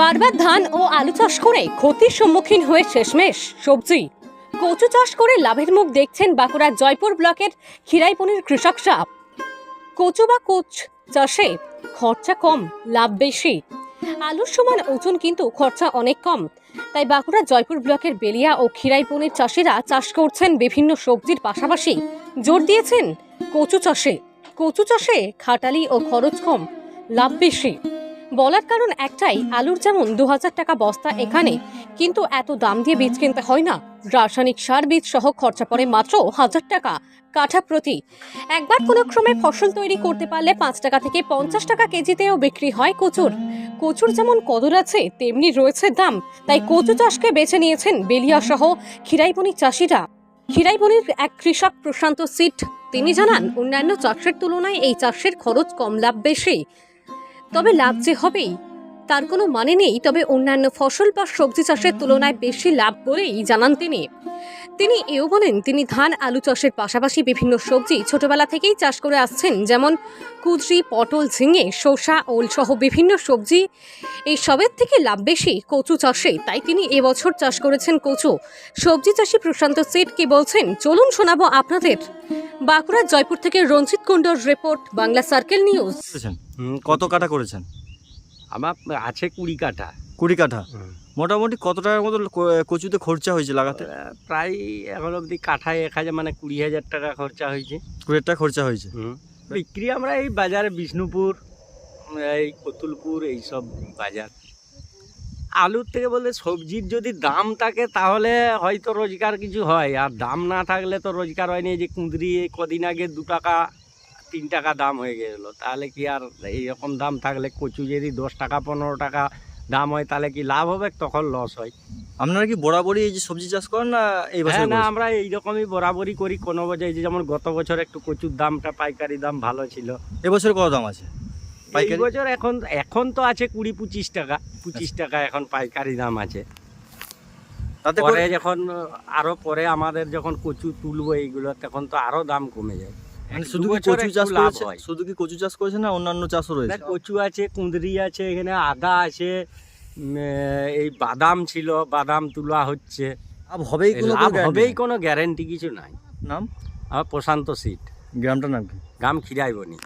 বারবার ধান ও আলু চাষ করে ক্ষতির সম্মুখীন হয়ে শেষমেশ সবজি। কচু চাষ করে লাভের মুখ দেখছেন বাঁকুড়ার জয়পুর ব্লকের খিরাইপনির কৃষকরা কচু বা কোচ চাষে খরচা কম, লাভ বেশি। আলুর সমান ওজন কিন্তু খরচা অনেক কম। তাই বাঁকুড়া জয়পুর ব্লকের বেলিয়া ও খিরাইপনির চাষিরা চাষ করছেন বিভিন্ন সবজির পাশাপাশি। জোর দিয়েছেন কচু চাষে। কচু চাষে খাটালি ও খরচ কম, লাভ বেশি। বলার কারণ একটাই, আলুর যেমন দু হাজার টাকা বস্তা এখানে, কিন্তু এত দাম দিয়ে বীজ কিনতে হয় না। রাসায়নিক সার বীজ সহ খরচা পড়ে মাত্র হাজার টাকা, কাঠা প্রতি। একবার কোনো ক্রমে ফসল তৈরি করতে পারলে পাঁচ টাকা থেকে পঞ্চাশ টাকা কেজিতেও বিক্রি হয় কচুর। কচুর যেমন কদর আছে, তেমনি রয়েছে দাম। তাই কচু চাষকে বেছে নিয়েছেন বেলিয়া সহ খিরাইবনি চাষিরা। খিরাইবনির এক কৃষক প্রশান্ত সিট, তিনি জানান, অন্যান্য চাষের তুলনায় এই চাষের খরচ কম, লাভ বেশি। তবে লাভ যে হবেই, তার কোনো মানে নেই। তবে অন্যান্য ফসল বা সবজি চাষের তুলনায় বেশি লাভ বলেই জানান তিনি। তিনি এও বলেন, তিনি ধান, আলু চাষের পাশাপাশি বিভিন্ন সবজি ছোটবেলা থেকেই চাষ করে আসছেন, যেমন কুদরি, পটল, ঝিঙে, শসা ওল সহ বিভিন্ন সবজি। এই সবের থেকে লাভ বেশি কচু চাষে, তাই তিনি এবছর চাষ করেছেন কচু। সবজি চাষি প্রশান্ত সেট কি বলছেন, চলুন শোনাবো আপনাদের বাঁকুড়া জয়পুর থেকে রঞ্জিত কুণ্ডর রিপোর্ট বাংলা সার্কেল নিউজ। করেছেন? হুম, কত কাটা করেছেন? আমার আছে কুড়ি কাঠা। কুড়ি কাঠা? মোটামুটি কত টাকার মতো ক- কচুতে খরচা হয়েছে লাগাতে? আহ, প্রায় এখন অবধি কাঠায় এক হাজার মানে কুড়ি হাজার টাকা খরচা হয়েছে। কুড়ি টাকা খরচা হয়েছে? বিক্রি আমরা এই বাজারে বিষ্ণুপুর এই কতুলপুর এইসব বাজার। আলুর থেকে বলতে সবজির যদি দাম থাকে তাহলে হয়তো রোজগার কিছু হয়। আর দাম না থাকলে তো রোজগার হয়নি। এই যে কুঁদরি এই কদিন আগে দু টাকা তিন টাকা দাম হয়ে গেলো। তাহলে কি আর এইরকম দাম থাকলে কচু যদি দশ টাকা পনেরো টাকা দাম হয় তাহলে কি লাভ হবে? তখন লস হয়। আপনারা কি বরাবরই এই যে সবজি চাষ করেন না এই বছর হ্যাঁ না আমরা এইরকমই বরাবরই করি। কোনো বছর যেমন গত বছর একটু কচুর দামটা পাইকারি দাম ভালো ছিল। এবছর কত দাম আছে? পাইকারি? বছর এখন এখন তো আছে কুড়ি পঁচিশ টাকা পঁচিশ টাকা এখন পাইকারি দাম আছে। তাতে পরে যখন আরও পরে আমাদের যখন কচু তুলবো এইগুলো তখন তো আরও দাম কমে যায়। মানে শুধু কি কচু চাষ লাভ হয়। শুধু কি কচু চাষ করেছেন না অন্যান্য চাষও রয়েছে? কচু আছে কুঁদরি আছে এখানে আদা আছে এই বাদাম ছিল বাদাম তোলা হচ্ছে। লাভ হবেই কোনো লাভ হবেই কোনো গ্যারেন্টি কিছু নাই। নাম? আমার প্রশান্ত সিট। গ্রামটার নাম কি? গাম খিরাইবনি